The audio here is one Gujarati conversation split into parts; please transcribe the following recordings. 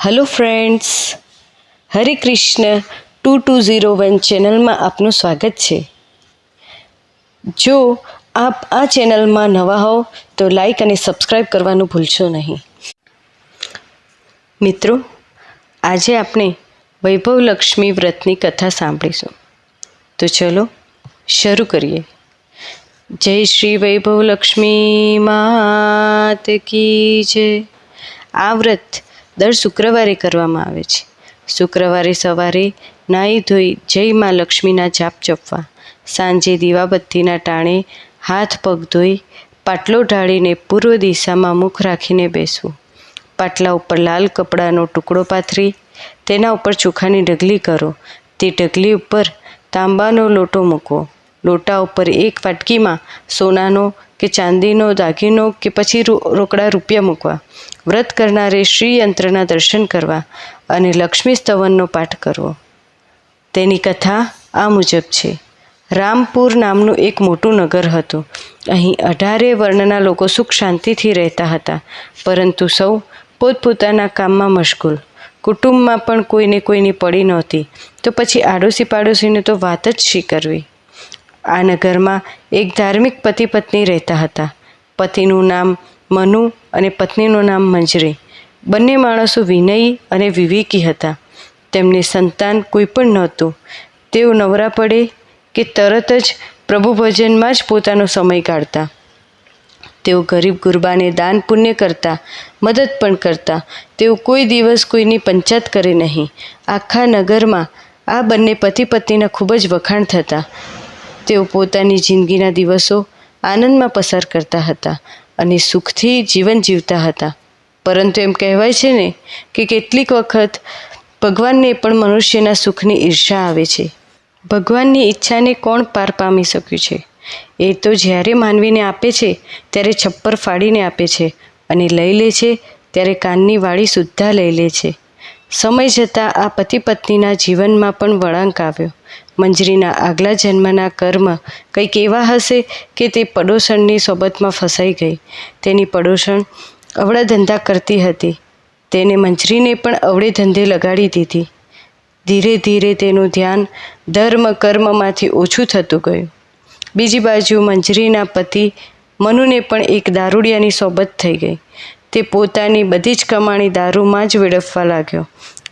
Hello friends Hare Krishna two two zero one ચેનલમાં આપનું સ્વાગત છે. જો આપ આ ચેનલમાં નવા હો તો લાઈક અને સબસ્ક્રાઈબ કરવાનું ભૂલશો નહીં. મિત્રો, આજે આપણે વૈભવલક્ષ્મી વ્રતની કથા સાંભળીશું. તો ચલો, શરૂ કરીએ. જય શ્રી વૈભવ લક્ષ્મી માત કી જય. આ વ્રત દર શુક્રવારે કરવામાં આવે છે. શુક્રવારે સવારે નાહી ધોઈ જય મા લક્ષ્મીના જાપ જપવા, સાંજે દીવાબત્તીના ટાણે હાથ પગ ધોઈ પાટલો ઢાળીને પૂર્વ દિશામાં મુખ રાખીને બેસવું. પાટલા ઉપર લાલ કપડાનો ટુકડો પાથરી, તેના ઉપર ચોખાની ઢગલી કરો. તે ઢગલી ઉપર તાંબાનો લોટો મૂકવો લોટા ઉપર એક વાટકીમાં સોનાનો કે ચાંદીનો, દાગીનો કે પછી રોકડા રૂપિયા મૂકવા. વ્રત કરનારે શ્રી યંત્રના દર્શન કરવા અને લક્ષ્મી સ્તવનનો પાઠ કરવો. તેની કથા આ મુજબ છે. રામપુર નામનું એક મોટું નગર હતું. અહીં અઢારે વર્ણના લોકો સુખ શાંતિથી રહેતા હતા, પરંતુ સૌ પોતપોતાના કામમાં મશગુલ. કુટુંબમાં પણ કોઈને કોઈની પડી નહોતી. તો પછી આડોશી પાડોશીને તો વાત જ શી કરવી? આ નગરમાં એક ધાર્મિક પતિ પત્ની રહેતા હતા. પતિનું નામ મનુ અને પત્નીનું નામ મંજરી. બંને માણસો વિનયી અને વિવેકી હતા. તેમને સંતાન કોઈ પણ નહોતું. તેઓ નવરા પડે કે તરત જ પ્રભુ ભજનમાં જ પોતાનો સમય કાઢતા. તેઓ ગરીબ ગુરબાને દાન પુણ્ય કરતા, મદદ પણ કરતા. તેઓ કોઈ દિવસ કોઈની પંચાત કરે નહીં. આખા નગરમાં આ બંને પતિ પત્નીના ખૂબ જ વખાણ થતા. તેઓ પોતાની જિંદગીના દિવસો આનંદમાં પસાર કરતા હતા અને સુખથી જીવન જીવતા હતા. પરંતુ એમ કહેવાય છે ને કે કેટલીક વખત ભગવાનને પણ મનુષ્યના સુખની ઈર્ષા આવે છે. ભગવાનની ઈચ્છાને કોણ પાર પામી શક્યું છે? એ તો જ્યારે માનવીને આપે છે, ત્યારે છપ્પર ફાડીને આપે છે અને લઈ લે છે, ત્યારે કાનની વાળી સુદ્ધા લઈ લે છે. સમય જતાં આ પતિ પત્નીના જીવનમાં પણ વળાંક આવ્યો. મંજરીના આગલા જન્મના કર્મ કંઈક એવા હશે કે તે પડોશણની સોબતમાં ફસાઈ ગઈ. તેની પડોશણ અવળા ધંધા કરતી હતી. તેને મંજરીને પણ અવળે ધંધે લગાડી દીધી. ધીરે ધીરે તેનું ધ્યાન ધર્મ કર્મમાંથી ઓછું થતું ગયું. બીજી બાજુ મંજરીના પતિ મનુને પણ એક દારૂડિયાની સોબત થઈ ગઈ. તે પોતાની બધી જ કમાણી દારૂમાં જ વેડફવા લાગ્યો.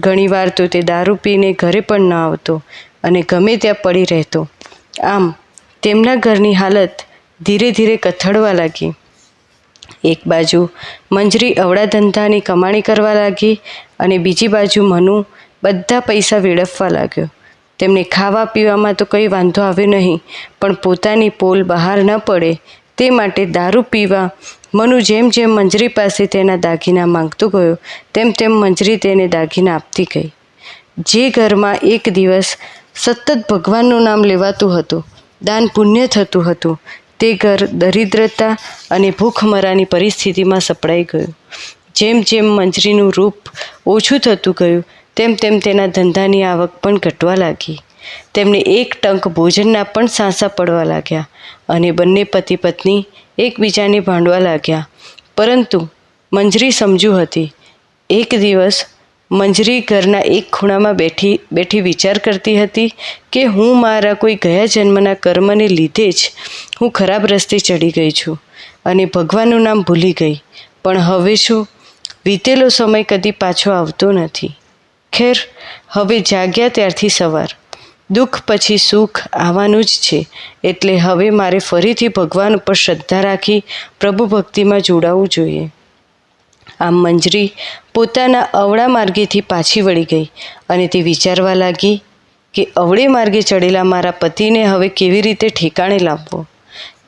ઘણીવાર તો તે દારૂ પીને ઘરે પણ ન આવતો અને ગમે ત્યાં પડી રહેતો. આમ, તેમના ઘરની હાલત ધીરે ધીરે કથળવા લાગી. એક બાજુ મંજરી અવળા ધંધાની કમાણી કરવા લાગી અને બીજી બાજુ મનુ બધા પૈસા વેડફવા લાગ્યો. તેમને ખાવા પીવામાં તો કંઈ વાંધો આવ્યો નહીં, પણ પોતાની પોલ બહાર ન પડે તે માટે દારૂ પીવા મનુ જેમ જેમ મંજરી પાસે તેના દાગીના માંગતો ગયો, તેમ તેમ મંજરી તેને દાગીના આપતી ગઈ. જે ઘરમાં એક દિવસ સતત ભગવાનનું નામ લેવાતું હતું, દાન પુણ્ય થતું હતું, તે ઘર દરિદ્રતા અને ભૂખમરાની પરિસ્થિતિમાં સપડાઈ ગયું. જેમ જેમ મંજરીનું રૂપ ઓછું થતું ગયું, તેમ તેમ તેના ધંધાની આવક પણ ઘટવા લાગી. તેમને એક ટંક ભોજનના પણ સાંસા પડવા લાગ્યા. અને બંને પતિ પત્ની એકબીજાને ભાંડવા લાગ્યા. પરંતુ મંજરી સમજુ હતી. એક દિવસ મંજરી ઘરના એક ખૂણામાં બેઠી બેઠી વિચાર કરતી હતી કે હું મારા કોઈ ગયા જન્મના કર્મને લીધે જ હું ખરાબ રસ્તે ચડી ગઈ છું અને ભગવાનનું નામ ભૂલી ગઈ. પણ હવે શું? વીતેલો સમય કદી પાછો આવતો નથી. ખેર, હવે જાગ્યા ત્યારથી સવાર. દુઃખ પછી સુખ આવવાનું જ છે. એટલે હવે મારે ફરીથી ભગવાન ઉપર શ્રદ્ધા રાખી પ્રભુ ભક્તિમાં જોડાવવું જોઈએ. આમ મંજરી પોતાના અવળા માર્ગેથી પાછી વળી ગઈ અને તે વિચારવા લાગી કે અવળે માર્ગે ચડેલા મારા પતિને હવે કેવી રીતે ઠેકાણે લાવવો?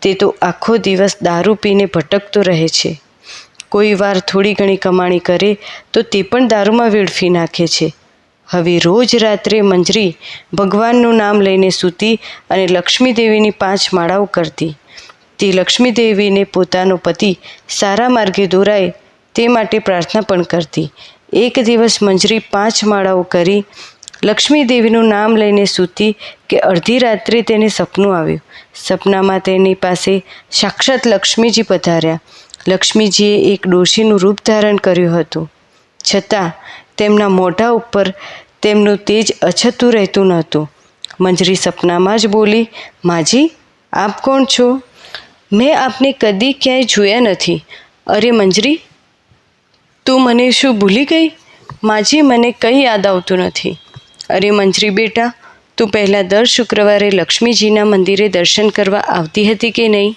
તે તો આખો દિવસ દારૂ પીને ભટકતો રહે છે. કોઈ વાર થોડી ઘણી કમાણી કરે તો તે પણ દારૂમાં વેડફી નાખે છે. હવે રોજ રાત્રે મંજરી ભગવાનનું નામ લઈને સૂતી અને લક્ષ્મીદેવીની પાંચ માળાઓ કરતી. તે લક્ષ્મીદેવીને પોતાનો પતિ સારા માર્ગે દોરાય તે માટે પ્રાર્થના પણ કરતી. એક દિવસ મંજરી પાંચ માળાઓ કરી લક્ષ્મીદેવીનું નામ લઈને સૂતી કે અડધી રાત્રે તેને સપનું આવ્યું. સપનામાં તેની પાસે સાક્ષાત લક્ષ્મીજી પધાર્યા. લક્ષ્મીજીએ એક ડોશીનું રૂપ ધારણ કર્યું હતું. છતાં તેમના મોઢા ઉપર તેમનું તેજ અછતું રહેતું નહોતું. મંજરી સપનામાં જ બોલી, માજી, આપ કોણ છો? મેં આપને કદી ક્યાંય જોયા નથી. અરે મંજરી, તું મને શું ભૂલી ગઈ? માજી, મને કંઈ યાદ આવતું નથી. અરે મંજરી બેટા, તું પહેલાં દર શુક્રવારે લક્ષ્મીજીના મંદિરે દર્શન કરવા આવતી હતી કે નહીં?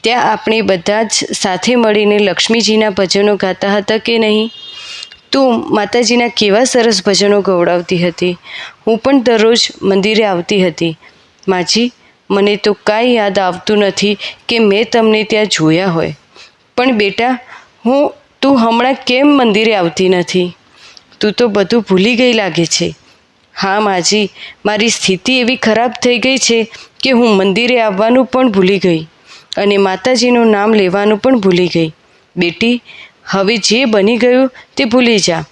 ત્યાં આપણે બધા જ સાથે મળીને લક્ષ્મીજીના ભજનો ગાતા હતા કે નહીં? તું માતાજીના કેવા સરસ ભજનો ગવડાવતી હતી. હું પણ દરરોજ મંદિરે આવતી હતી. માજી, મને તો કાંઈ યાદ આવતું નથી કે મેં તમને ત્યાં જોયા હોય. પણ બેટા, હું, તું હમણાં કેમ મંદિરે આવતી નથી? તું તો બધું ભૂલી ગઈ લાગે છે. હા માજી, મારી સ્થિતિ એવી ખરાબ થઈ ગઈ છે કે હું મંદિરે આવવાનું પણ ભૂલી ગઈ અને માતાજીનું નામ લેવાનું પણ ભૂલી ગઈ. બેટી હવે જે બની ગયું તે ભૂલી જા.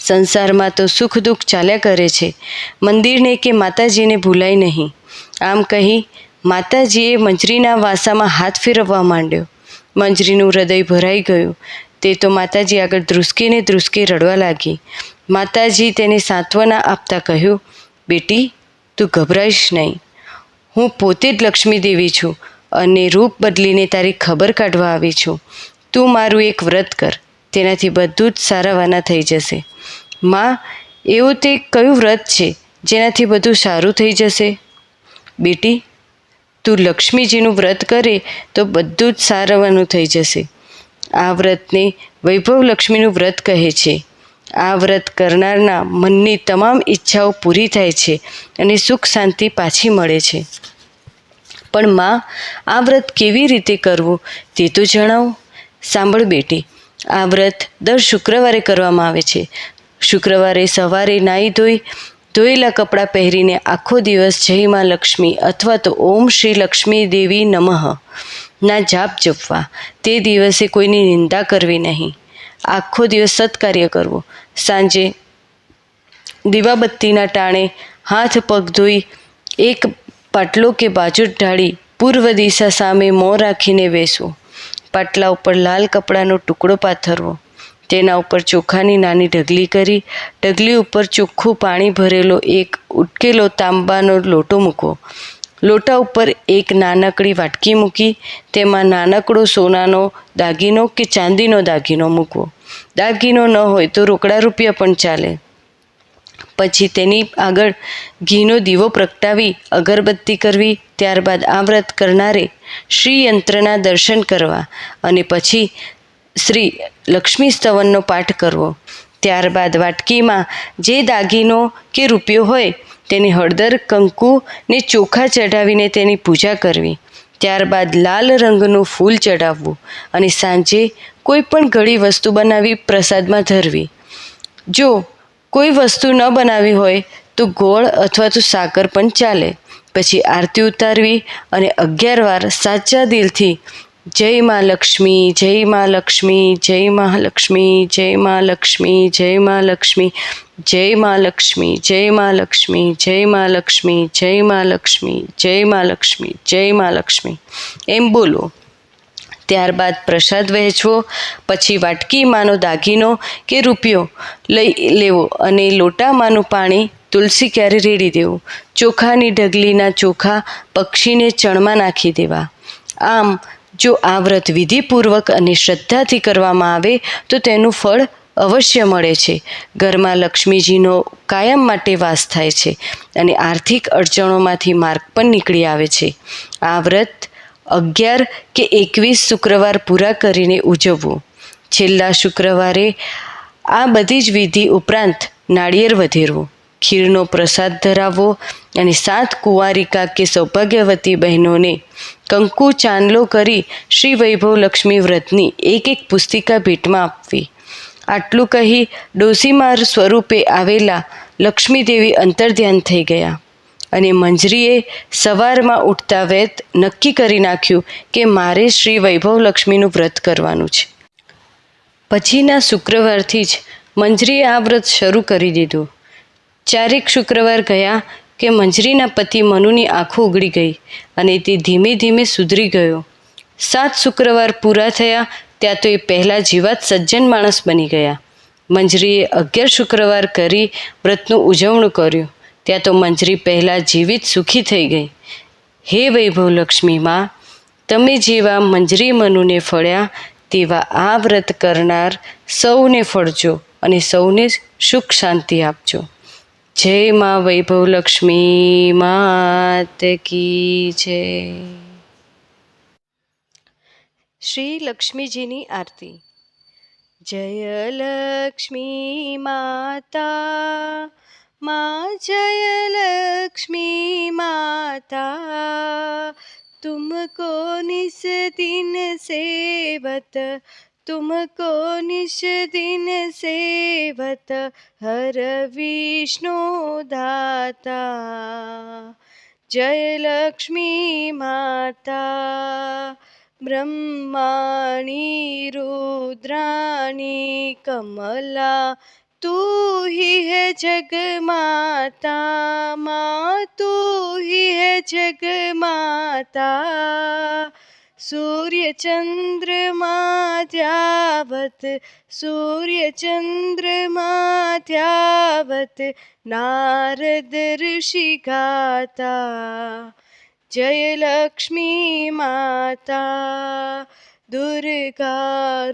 સંસારમાં તો સુખ દુઃખ ચાલ્યા કરે છે. મંદિરને કે માતાજીને ભૂલાય નહીં. આમ કહી માતાજીએ મંજરીના વાસામાં હાથ ફેરવવા માંડ્યો. મંજરીનું હૃદય ભરાઈ ગયું. તે તો માતાજી આગળ ધ્રુસકીને ધ્રુસકી રડવા લાગી. માતાજી તેને સાંત્વના આપતા કહ્યું, બેટી, તું ગભરાઈશ નહીં. હું પોતે જ લક્ષ્મી દેવી છું અને રૂપ બદલીને તારી ખબર કાઢવા આવી છું. તું મારું એક વ્રત કર. તેનાથી બધું જ સારાવાના થઈ જશે. માં, એવું તે કયું વ્રત છે જેનાથી બધું સારું થઈ જશે? બેટી, તું લક્ષ્મીજીનું વ્રત કરે તો બધું જ સારાવાનું થઈ જશે. આ વ્રતને વૈભવ લક્ષ્મીનું વ્રત કહે છે. આ વ્રત કરનારના મનની તમામ ઈચ્છાઓ પૂરી થાય છે અને સુખ શાંતિ પાછી મળે છે. પણ માં, આ વ્રત કેવી રીતે કરવું તે તો જણાવો. સાંભળ બેટી, આ વ્રત દર શુક્રવારે કરવામાં આવે છે. શુક્રવારે સવારે નાહી ધોઈ, ધોયેલા કપડાં પહેરીને આખો દિવસ જય માં લક્ષ્મી અથવા તો ઓમ શ્રી લક્ષ્મી દેવી નમઃ. ના જાપ જપવા, તે દિવસે કોઈની નિંદા કરવી નહીં. આખો દિવસ સત્કાર્ય કરવું. સાંજે દીવાબત્તીના ટાણે હાથ પગ ધોઈ, એક પાટલો કે બાજુ ઢાળી પૂર્વ દિશા સામે મોં રાખીને બેસવું પાટલા ઉપર લાલ કપડાનો ટુકડો પાથરવો. તેના ઉપર ચોખાની નાની ઢગલી કરી, ઢગલી ઉપર ચોખ્ખું પાણી ભરેલો એક ઉટકેલો તાંબાનો લોટો મૂકવો. લોટા ઉપર એક નાનકડી વાટકી મૂકી, તેમાં નાનકડો સોનાનો દાગીનો કે ચાંદીનો દાગીનો મૂકવો. દાગીનો ન હોય તો રોકડા રૂપિયા પણ ચાલે. પછી તેની આગળ ઘીનો દીવો પ્રગટાવી, અગરબત્તી કરવી, ત્યારબાદ આ વ્રત કરનારે શ્રી યંત્રના દર્શન કરવા અને પછી શ્રી લક્ષ્મી સ્તવનનો પાઠ કરવો. ત્યારબાદ વાટકીમાં જે દાગીનો કે રૂપિયો હોય તેને હળદર, કંકુ ને ચોખા ચઢાવીને તેની પૂજા કરવી. ત્યારબાદ લાલ રંગનું ફૂલ ચઢાવવું અને સાંજે કોઈ પણ ઘડી વસ્તુ બનાવી પ્રસાદમાં ધરવી. જો કોઈ વસ્તુ ન બનાવી હોય તો ગોળ અથવા તો સાકર પણ ચાલે પછી આરતી ઉતારવી અને અગિયાર વાર સાચા દિલથી જય મા લક્ષ્મી જય મા લક્ષ્મી જય મહાલક્ષ્મી જય મા લક્ષ્મી જય મા લક્ષ્મી જય મા લક્ષ્મી જય મા લક્ષ્મી જય મા લક્ષ્મી જય મા લક્ષ્મી જય મા લક્ષ્મી જય મા લક્ષ્મી એમ બોલો ત્યારબાદ પ્રસાદ વહેંચવો, પછી વાટકીમાંનો દાગીનો કે રૂપિયો લઈ લેવો અને લોટામાંનું પાણી તુલસી ક્યારે રેડી દેવું? ચોખાની ઢગલીના ચોખા પક્ષીને ચણમાં નાખી દેવા. આમ, જો આ વ્રત વિધિપૂર્વક અને શ્રદ્ધાથી કરવામાં આવે, તો તેનું ફળ અવશ્ય મળે છે. ઘરમાં લક્ષ્મીજીનો કાયમ માટે વાસ થાય છે અને આર્થિક અડચણોમાંથી માર્ગ પણ નીકળી આવે છે. આ વ્રત અગિયાર કે એકવીસ શુક્રવાર પૂરા કરીને ઉજવવું. છેલ્લા શુક્રવારે આ બધી જ વિધિ ઉપરાંત નાળિયેર વધેરવું, ખીરનો પ્રસાદ ધરાવવો અને સાત કુંવારિકા કે સૌભાગ્યવતી બહેનોને કંકુ ચાંદલો કરી શ્રી વૈભવ લક્ષ્મી વ્રતની એક એક પુસ્તિકા ભેટમાં આપવી. આટલું કહી ડોસીમાર સ્વરૂપે આવેલા લક્ષ્મીદેવી અંતર્ધ્યાન થઈ ગયા. અને મંજરીએ સવારમાં ઉઠતા વેત નક્કી કરી નાખ્યું કે મારે શ્રી વૈભવ લક્ષ્મીનું વ્રત કરવાનું છે. પછીના શુક્રવારથી જ મંજરીએ આ વ્રત શરૂ કરી દીધું. ચારેક શુક્રવાર ગયા કે મંજરીના પતિ મનુની આંખો ઉગડી ગઈ અને તે ધીમે ધીમે સુધરી ગયો. સાત શુક્રવાર પૂરા થયા ત્યાં તો એ પહેલાં જીવાત સજ્જન માણસ બની ગયા. મંજરીએ અગિયાર શુક્રવાર કરી વ્રતનું ઉજવણું કર્યું. ત્યાં તો મંજરી પહેલાં જીવિત સુખી થઈ ગઈ. હે વૈભવલક્ષ્મી માં, તમે જેવા મંજરી મનુને ફળ્યા, તેવા આ વ્રત કરનાર સૌને ફળજો અને સૌને સુખ શાંતિ આપજો. જય વૈભવ વૈભવલક્ષ્મી માત કી જય. શ્રી લક્ષ્મીજીની આરતી. જય લક્ષ્મી માતા मा जयलक्ष्मी माता तुमको कोनिश दिन सेवत तुमको निश दिन सेवत हर विष्णु दाता। जयलक्ष्मी माता ब्रह्माणि रुद्राणि कमला तू ही है जग माता माँ तू ही है जग माता सूर्य चंद्रमा ध्यावत सूर्य चंद्रमा ध्यावत नारद ऋषि गाता जय लक्ष्मी माता दुर्गा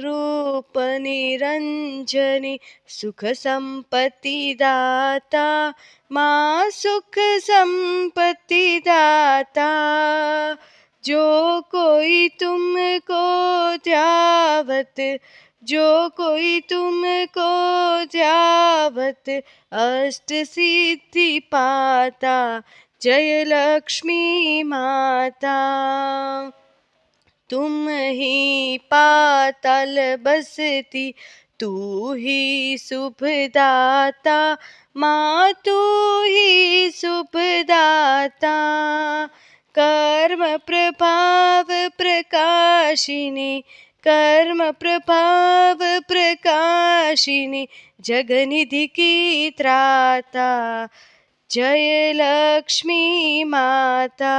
रूप निरंजनी सुख संपत्ति दाता माँ सुख संपत्ति दाता जो कोई तुमको ध्यावत जो कोई तुमको ध्यावत अष्ट सिद्धि पाता जय लक्ष्मी माता तुम ही पातल बसती तू ही शुभदाता माँ तू ही शुभदाता कर्म प्रभाव प्रकाशिनी कर्म प्रभाव प्रकाशिनी जगनिधि की त्राता जय लक्ष्मी माता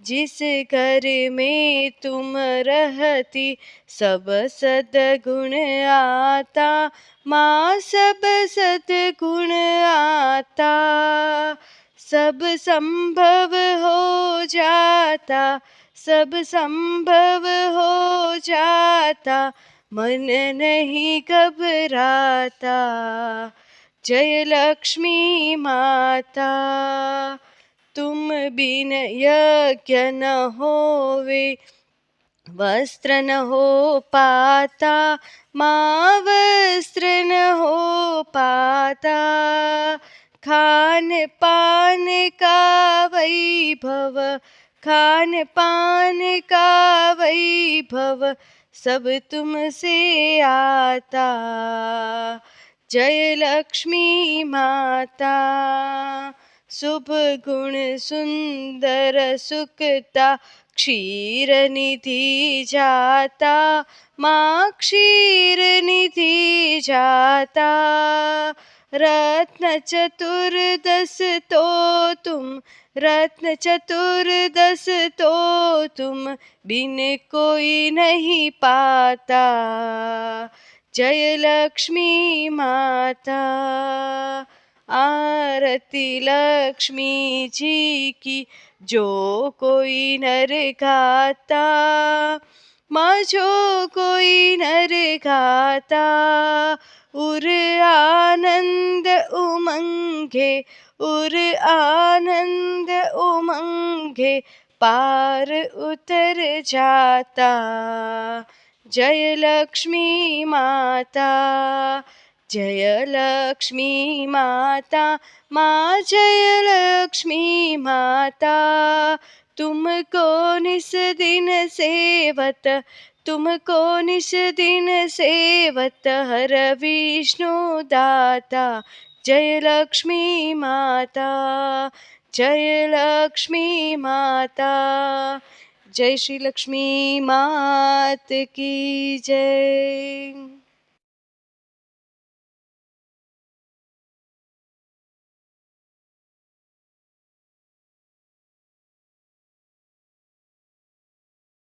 जिस घर में तुम रहती, सब सदगुण आता। माँ सब सदगुण आता। सब संभव हो जाता, सब संभव हो जाता। मन नहीं घबराता। जय लक्ष्मी माता। तुम बिन यज्ञ न होवे वस्त्र न हो पाता माँ वस्त्र न हो पाता खान पान का वैभव खान पान का वैभव सब तुमसे आता जय लक्ष्मी माता શુભ ગુણ સુંદર સુખતા ક્ષીરનિધિ જાતા, માં ક્ષીરનિધિ જાતા. રત્ન ચતુર્દશ તો તુમ, રત્ન ચતુર્દશ તો તુમ, બિન કોઈ નહીં પાતા. જય લક્ષ્મી માતા. आरती लक्ष्मी जी की जो कोई नर गाता माँ जो कोई नर गाता उर आनंद उमंगे उर आनंद उमंगे पार उतर जाता जय लक्ष्मी माता जय लक्ष्मी माता माँ जय लक्ष्मी माता तुमको निस दिन सेवत तुमको निस दिन सेवत हर विष्णु दाता जय लक्ष्मी माता जय लक्ष्मी माता जय श्री लक्ष्मी मात की जय